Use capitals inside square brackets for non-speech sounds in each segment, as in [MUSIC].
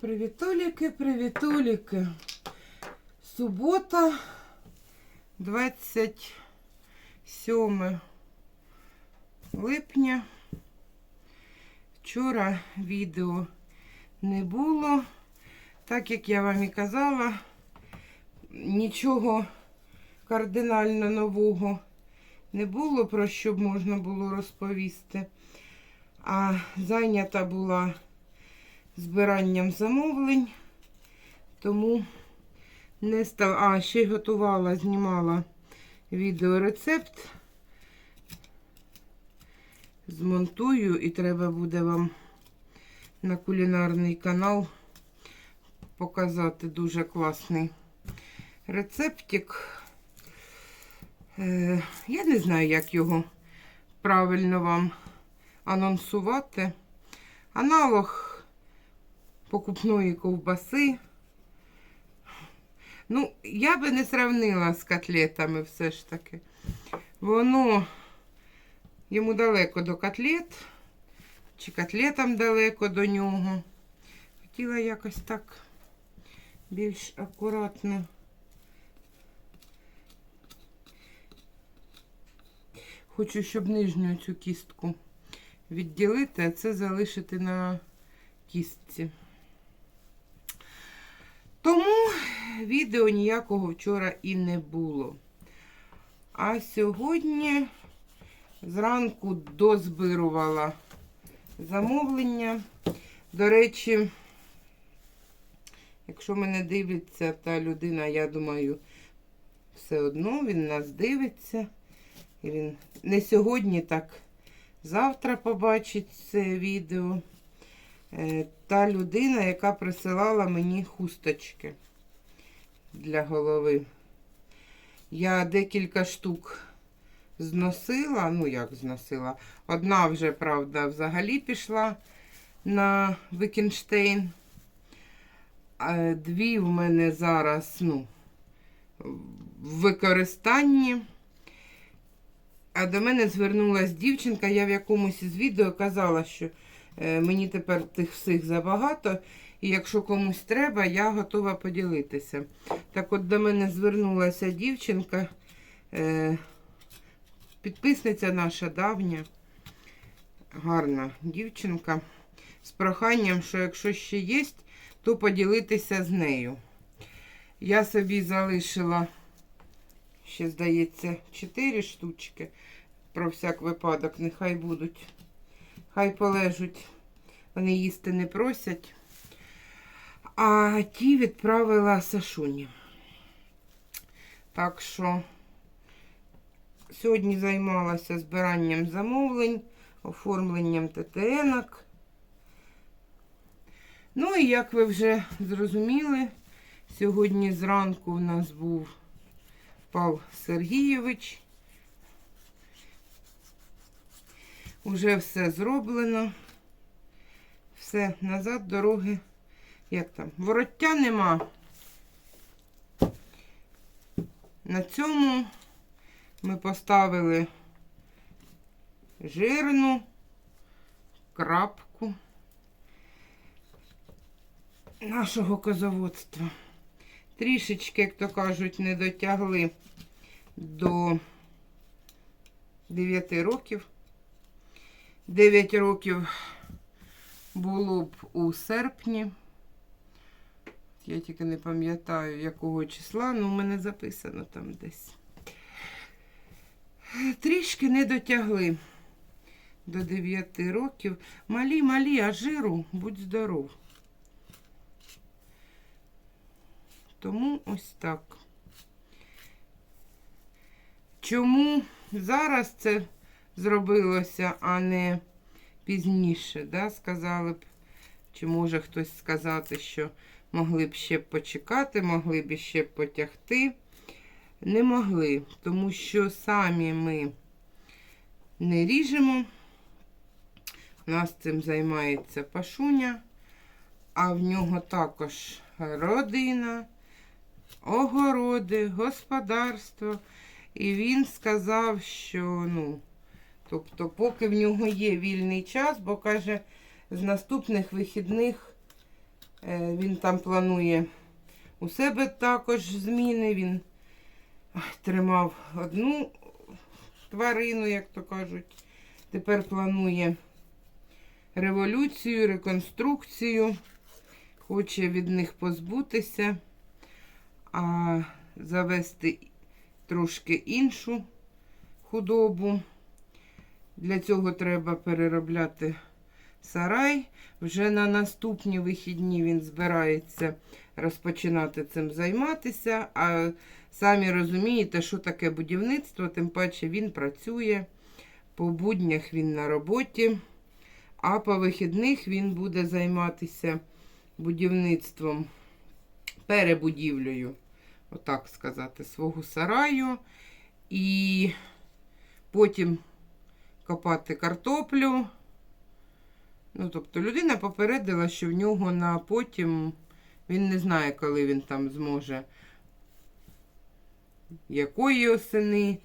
Привітуліки, привітуліки. Субота, 27 липня. Вчора відео не було. Так як я вам і казала, нічого кардинально нового не було, про що можна було розповісти. А зайнята була збиранням замовлень, тому не став. А, ще й готувала, знімала відеорецепт. Змонтую і треба буде вам на кулінарний канал показати дуже класний рецептик. Е, я не знаю, як його правильно вам анонсувати. Аналог покупної ковбаси. Ну, я би не сравнила з котлетами все ж таки. Воно йому далеко до котлет, чи котлетам далеко до нього. Хотіла якось так більш акуратно. Хочу, щоб нижню цю кістку відділити, а це залишити на кістці. Тому відео ніякого вчора і не було. А сьогодні зранку дозбирувала замовлення. До речі, якщо мене дивиться та людина, я думаю, все одно він нас дивиться. І він не сьогодні, так завтра побачить це відео. Е, Та людина, яка присилала мені хусточки для голови. Я декілька штук зносила, ну як зносила, одна вже, правда, взагалі пішла на Вікенштейн. А Дві в мене зараз, ну, в використанні. А до мене звернулася дівчинка, я в якомусь із відео казала, що мені тепер тих всіх забагато, і якщо комусь треба, я готова поділитися. Так от до мене звернулася дівчинка, е, підписниця наша давня, гарна дівчинка, з проханням, що якщо ще є, то поділитися з нею. Я собі залишила, ще, здається, 4 штучки. Про всяк випадок, нехай будуть. Хай полежуть. Вони їсти не просять. А ті відправила Сашуні. Так що сьогодні займалася збиранням замовлень, оформленням ТТНок. Ну і як ви вже зрозуміли, сьогодні зранку в нас був Павло Сергійович. Уже все зроблено. Все, назад дороги. Як там? Вороття нема. На цьому ми поставили жирну крапку нашого козоводства. Трішечки, як то кажуть, не дотягли до 9 років. 9 років було б у серпні. Я тільки не пам'ятаю, якого числа, але у мене записано там десь. Трішки не дотягли до 9 років. Малі, малі, а жиру, будь здоров. Тому ось так. Чому зараз це зробилося, а не пізніше, да, сказали б. Чи може хтось сказати, що могли б ще почекати, могли б ще потягти. Не могли, тому що самі ми не ріжемо. Нас цим займається пашуня, а в нього також родина, огороди, господарство. І він сказав, що, ну, тобто, поки в нього є вільний час, бо каже, з наступних вихідних Е, Він там планує у себе також зміни. Він тримав одну тварину, як то кажуть. Тепер планує революцію, реконструкцію. Хоче від них позбутися, а завести трошки іншу худобу. Для цього треба переробляти сарай. Вже на наступні вихідні він збирається розпочинати цим займатися. А самі розумієте, що таке будівництво, тим паче він працює. По буднях він на роботі, а по вихідних він буде займатися будівництвом, перебудівлею, отак сказати, свого сараю. І потім копати картоплю. Ну, тобто людина попередила, що в нього на потім він не знає, коли він там зможе, якої осени,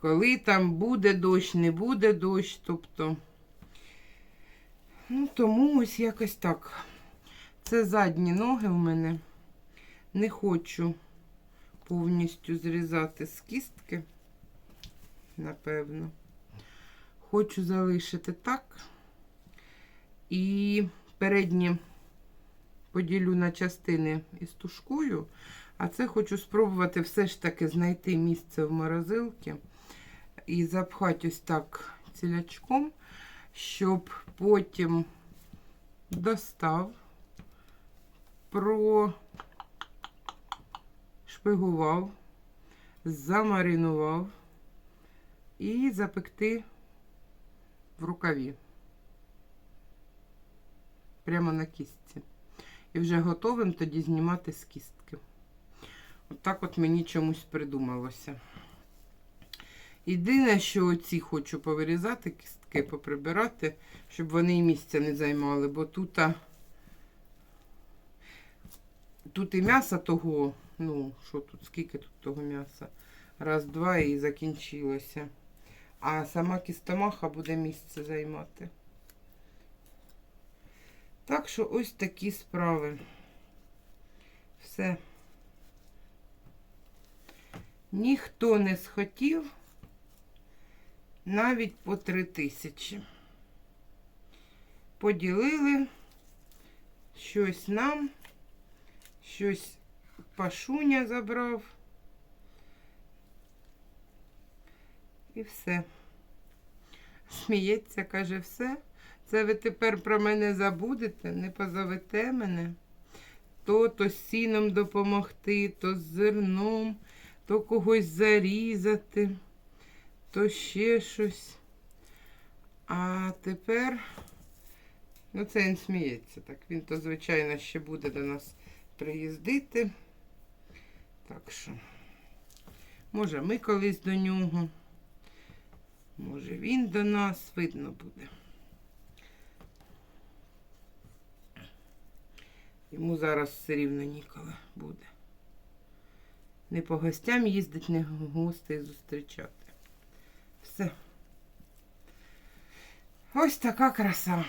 коли там буде дощ, не буде дощ. Тобто, ну, тому ось якось так. Це задні ноги в мене. Не хочу повністю зрізати з кістки, напевно. Хочу залишити так. І передні поділю на частини із тушкою. А це хочу спробувати все ж таки знайти місце в морозилці і запхати ось так цілячком, щоб потім достав, прошпигував, замаринував і запекти в рукаві. Прямо на кістці. І вже готовим тоді знімати з кістки. Отак от, от мені чомусь придумалося. Єдине, що оці хочу повирізати, кістки поприбирати, щоб вони і місця не займали, бо тут, а, тут і м'яса того, ну, що тут, скільки тут того м'яса? Раз, два і закінчилося. А сама кістомаха буде місце займати. Так що ось такі справи. Все. Ніхто не схотів навіть по три тисячі. Поділили щось нам, щось пашуня забрав. І все. Сміється, каже, все. Це ви тепер про мене забудете, не позовете мене. То то сіном допомогти, то з зерном, то когось зарізати, то ще щось. А тепер, ну це він сміється. Так, він то, звичайно, ще буде до нас приїздити. Так що, може, ми колись до нього. Може, він до нас видно буде. Йому зараз все рівно ніколи буде. Не по гостям їздить, не гостей зустрічати. Все. Ось така краса.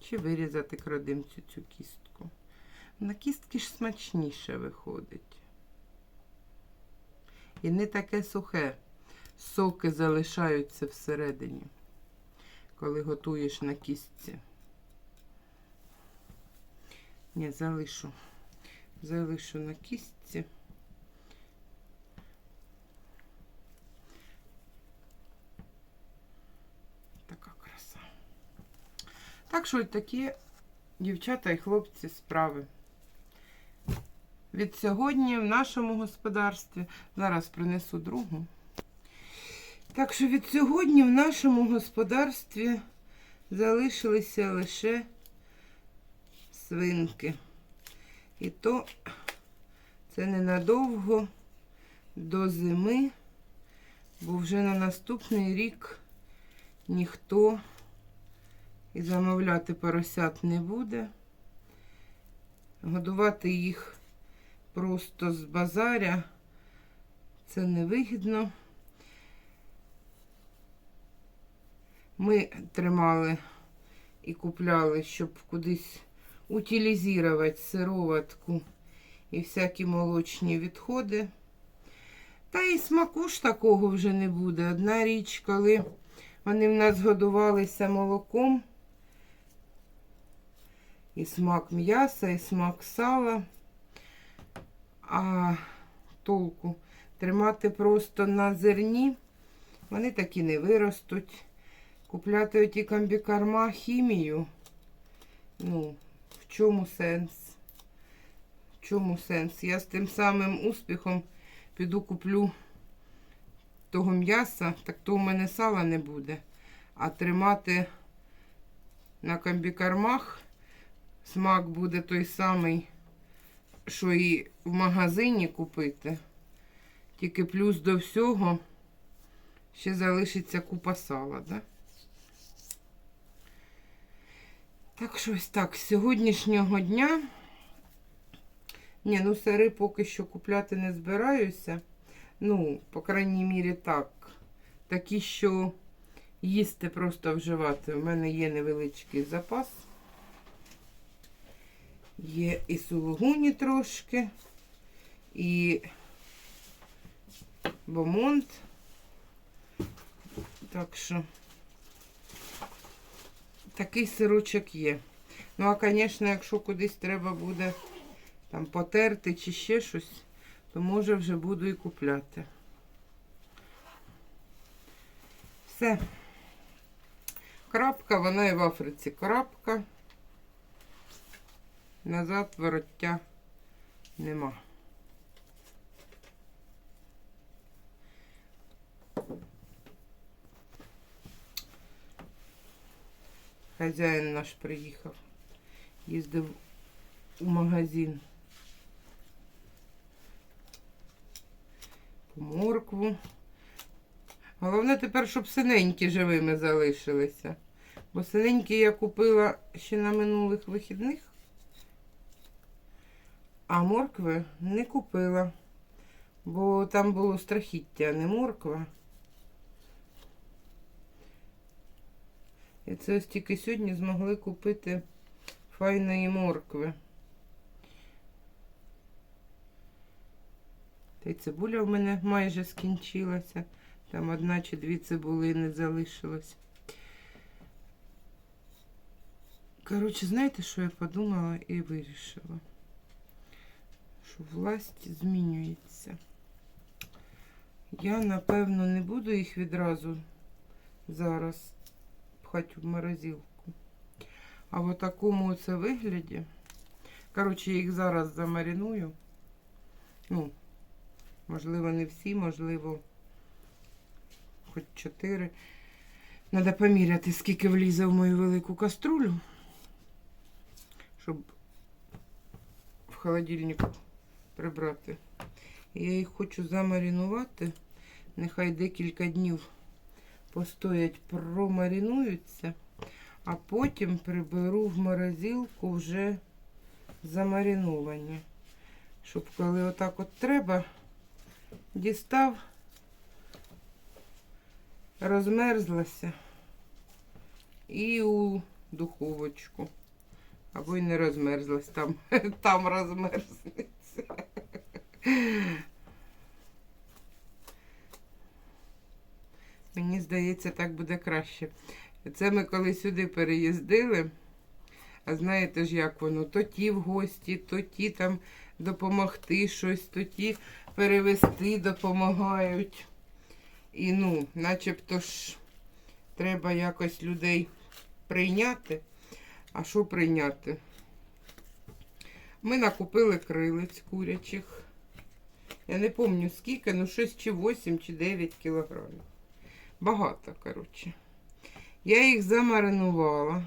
Чи вирізати крадимцю цю кістку? На кістки ж смачніше виходить. І не таке сухе. Соки залишаються всередині, коли готуєш на кістці. Ні, залишу. Залишу на кістці. Така краса. Так що ось такі дівчата і хлопці справи. Від сьогодні в нашому господарстві, зараз принесу другу. Так що від сьогодні в нашому господарстві залишилися лише свинки. І то це ненадовго до зими, бо вже на наступний рік ніхто і замовляти поросят не буде. Годувати їх просто з базаря це невигідно. Ми тримали і купляли, щоб кудись утилізувати сироватку і всякі молочні відходи. Та і смаку ж такого вже не буде. Одна річ, коли вони в нас годувалися молоком, і смак м'яса, і смак сала. А толку тримати просто на зерні, вони такі не виростуть. Купляти оті комбікорма хімію. Ну, в чому сенс? В чому сенс? Я з тим самим успіхом піду куплю того м'яса, так то у мене сала не буде. А тримати на комбікормах смак буде той самий, що і в магазині купити. Тільки плюс до всього ще залишиться купа сала, да? Так що ось так, з сьогоднішнього дня. Ні, ну сири поки що купляти не збираюся. Ну, по крайній мірі, так. Такі, що їсти просто вживати. У мене є невеличкий запас. Є і сулугуні трошки, і бомонт. Так що такий сирочок є. Ну, а, звісно, якщо кудись треба буде там потерти чи ще щось, то може вже буду і купляти. Все. Крапка, вона і в Африці крапка. Назад вороття нема. Хазяїн наш приїхав. Їздив у магазин. По моркву. Головне тепер, щоб синенькі живими залишилися. Бо синенькі я купила ще на минулих вихідних, а моркви не купила. Бо там було страхіття, а не морква. Це ось тільки сьогодні змогли купити файної моркви. Та й цибуля в мене майже скінчилася. Там одна чи дві цибулини залишилось. Коротше, знаєте, що я подумала і вирішила? Що власть змінюється. Я, напевно, не буду їх відразу зараз пхати в морозилку. А в такому це вигляді. Коротше, я їх зараз замариную. Ну, можливо, не всі, можливо, хоч чотири. Треба поміряти, скільки влізе в мою велику каструлю, щоб в холодильнику прибрати. Я їх хочу замаринувати. Нехай декілька днів постоять, промаринуються, а потім приберу в морозилку вже замариновані. Щоб коли отак от треба, дістав, розмерзлася і у духовочку. Або й не розмерзлась, там, [LAUGHS] там розмерзнеться. Мені здається, так буде краще. Це ми коли сюди переїздили. А знаєте ж, як воно? То ті в гості, то ті там допомогти щось, то ті перевезти допомагають. І ну, начебто ж треба якось людей прийняти. А що прийняти? Ми накупили крилиць курячих. Я не пам'ятаю скільки, ну щось чи 8, чи 9 кілограмів. Багато, коротше. Я їх замаринувала.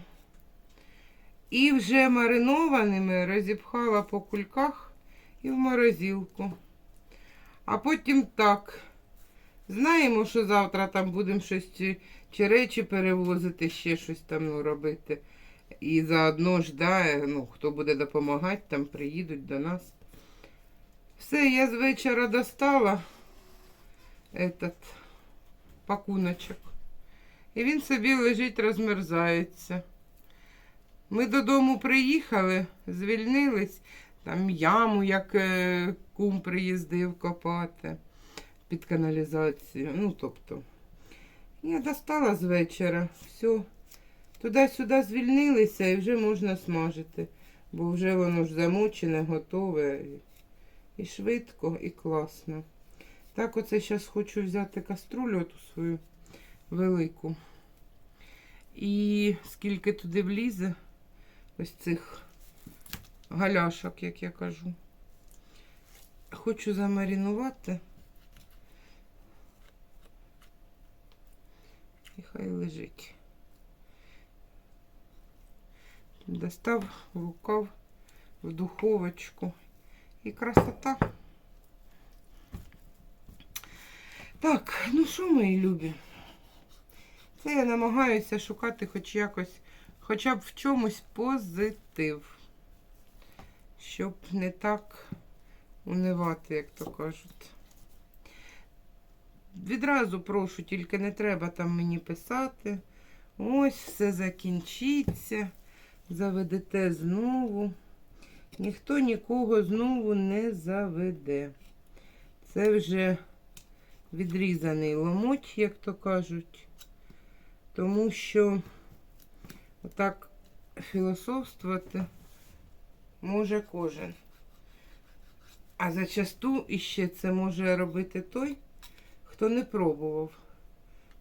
І вже маринованими розіпхала по кульках і в морозилку. А потім так. Знаємо, що завтра там будемо щось чи, речі перевозити, ще щось там ну, робити. І заодно ж, да, ну, хто буде допомагати, там приїдуть до нас. Все, я з вечора достала этот пакуночок. І він собі лежить, розмерзається. Ми додому приїхали, звільнились, там яму, як е, кум приїздив копати під каналізацію. Ну, тобто, я достала з вечора, все. Туди-сюди звільнилися і вже можна смажити, бо вже воно ж замочене, готове. І, і швидко, і класно. Так, оце зараз хочу взяти каструлю оту свою велику. І скільки туди влізе ось цих галяшок, як я кажу. Хочу замаринувати. І хай лежить. Достав рукав в духовочку. І красота. Так, ну що, мої любі? Це я намагаюся шукати хоч якось, хоча б в чомусь позитив. Щоб не так унивати, як то кажуть. Відразу прошу, тільки не треба там мені писати. Ось все закінчиться. Заведете знову. Ніхто нікого знову не заведе. Це вже відрізаний ломоть, як то кажуть. Тому що отак філософствувати може кожен. А зачасту іще це може робити той, хто не пробував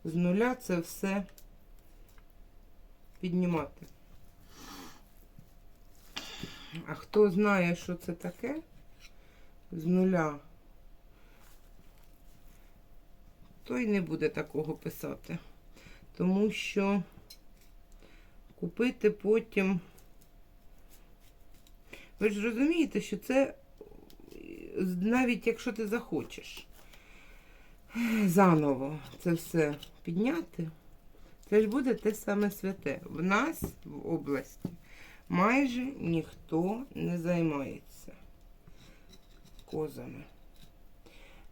з нуля це все піднімати. А хто знає, що це таке з нуля, той не буде такого писати. Тому що купити потім. Ви ж розумієте, що це навіть якщо ти захочеш заново це все підняти, це ж буде те саме святе. В нас в області майже ніхто не займається козами.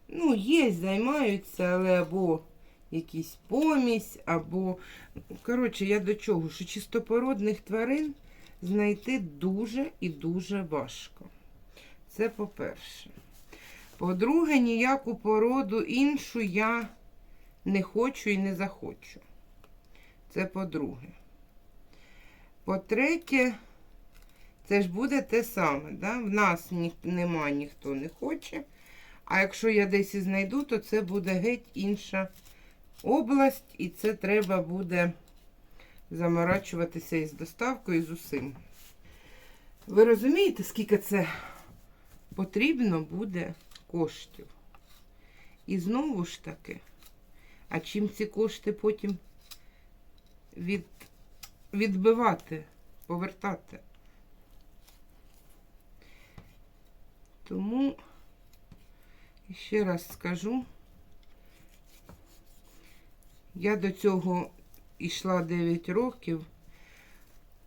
Ну, є, займаються, але або якийсь помість, або. Коротше, я до чого? Що чистопородних тварин знайти дуже і дуже важко. Це по-перше. По-друге, ніяку породу іншу я не хочу і не захочу. Це по-друге. По-третє, це ж буде те саме. Да? В нас ні, нема, ніхто не хоче. А якщо я десь і знайду, то це буде геть інша область, і це треба буде заморачуватися із доставкою, і з усім. Ви розумієте, скільки це потрібно буде коштів? І знову ж таки, а чим ці кошти потім від, відбивати, повертати? Тому ще раз скажу, я до цього йшла 9 років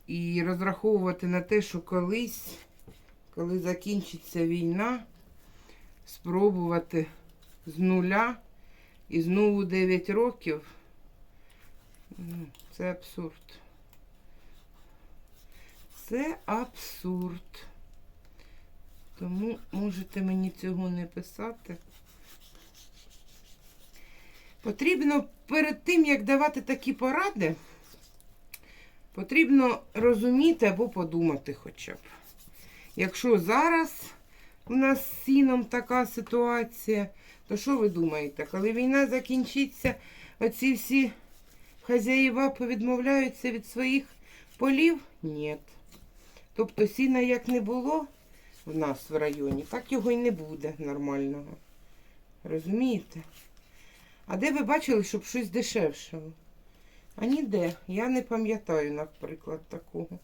і розраховувати на те, що колись, коли закінчиться війна, спробувати з нуля і знову 9 років. Ну, Це абсурд. Це абсурд. Тому можете мені цього не писати. Потрібно перед тим, як давати такі поради, потрібно розуміти або подумати хоча б. Якщо зараз у нас з сіном така ситуація, то що ви думаєте? Коли війна закінчиться, оці всі хазяїва повідмовляються від своїх полів? Ні. Тобто сіна як не було в нас в районі, так його й не буде нормального. Розумієте? А де ви бачили, щоб щось дешевшало? А ніде. Я не пам'ятаю, наприклад, такого.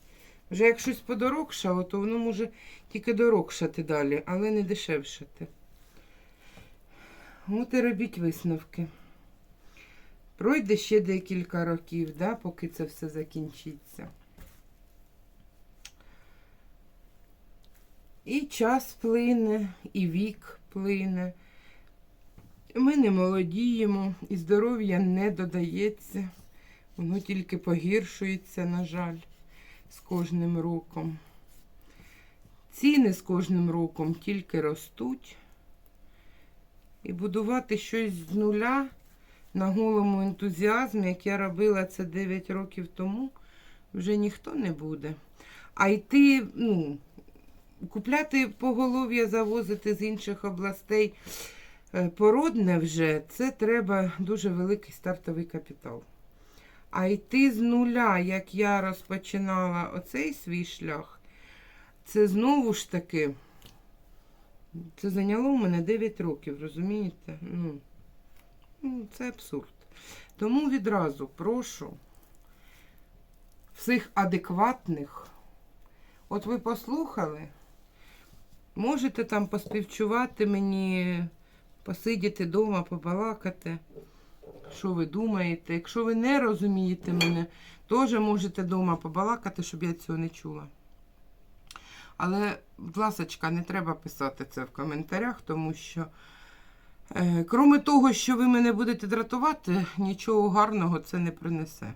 Вже як щось подорожчало, то воно може тільки дорогшати далі, але не дешевшати. От і робіть висновки. Пройде ще декілька років, да, поки це все закінчиться. І час плине, і вік плине. Ми не молодіємо, і здоров'я не додається. Воно тільки погіршується, на жаль. з кожним роком. Ціни з кожним роком тільки ростуть. І будувати щось з нуля на голому ентузіазмі, як я робила це 9 років тому, вже ніхто не буде. А йти, ну, купляти поголов'я, завозити з інших областей е, породне вже, це треба дуже великий стартовий капітал. А йти з нуля, як я розпочинала оцей свій шлях, це знову ж таки. Це зайняло у мене 9 років, розумієте? Ну, ну, це абсурд. Тому відразу прошу всіх адекватних. От ви послухали, можете там поспівчувати мені, посидіти вдома, побалакати, що ви думаєте. Якщо ви не розумієте мене, теж можете вдома побалакати, щоб я цього не чула. Але, будь ласочка, не треба писати це в коментарях, тому що, е, крім того, що ви мене будете дратувати, нічого гарного це не принесе.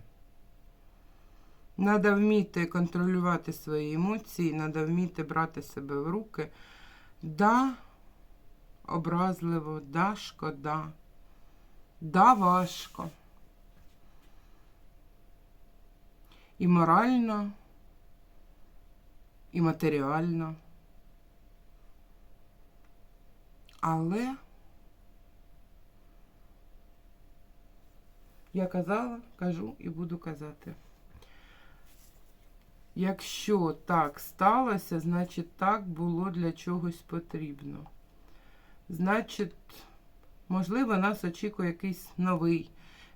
Надо вміти контролювати свої емоції, надо вміти брати себе в руки. Да, образливо, да, шкода, да, важко. І морально, і матеріально. Але я казала, кажу і буду казати. Якщо так сталося, значить так було для чогось потрібно. Значить, можливо, нас очікує якийсь новий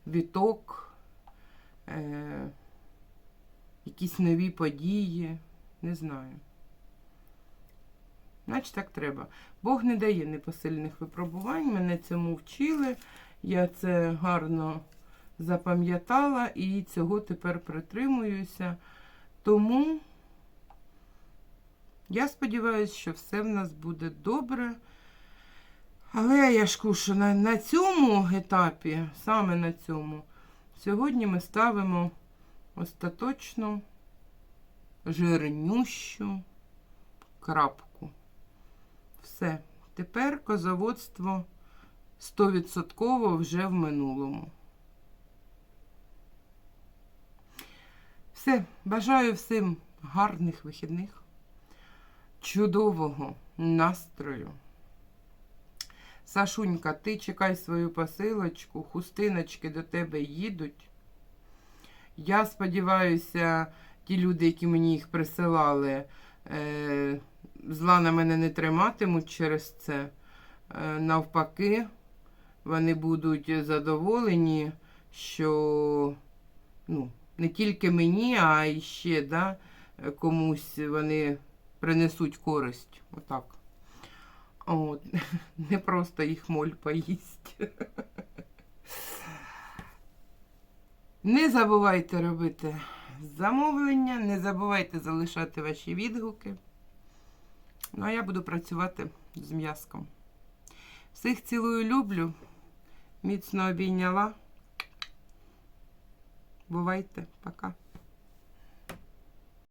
віток, е- якісь нові події. Не знаю. Значить, так треба. Бог не дає непосильних випробувань. Мене цьому вчили. Я це гарно запам'ятала і цього тепер притримуюся. Тому я сподіваюся, що все в нас буде добре. Але я ж кушу, на, на цьому етапі, саме на цьому, сьогодні ми ставимо остаточну жирнющу крапку. Все. Тепер козоводство 100% вже в минулому. Все, бажаю всім гарних вихідних, чудового настрою. Сашунька, ти чекай свою посилочку, хустиночки до тебе їдуть. Я сподіваюся, ті люди, які мені їх присилали, е, зла на мене не триматимуть через це. Е, навпаки, вони будуть задоволені, що ну, не тільки мені, а й ще да, комусь вони принесуть користь. Отак. От. [LAUGHS] Не просто їх моль поїсть. [LAUGHS] Не забувайте робити замовлення, не забувайте залишати ваші відгуки. Ну, а я буду працювати з м'язком. Всіх цілую, люблю. Міцно обійняла. Бувайте, пока.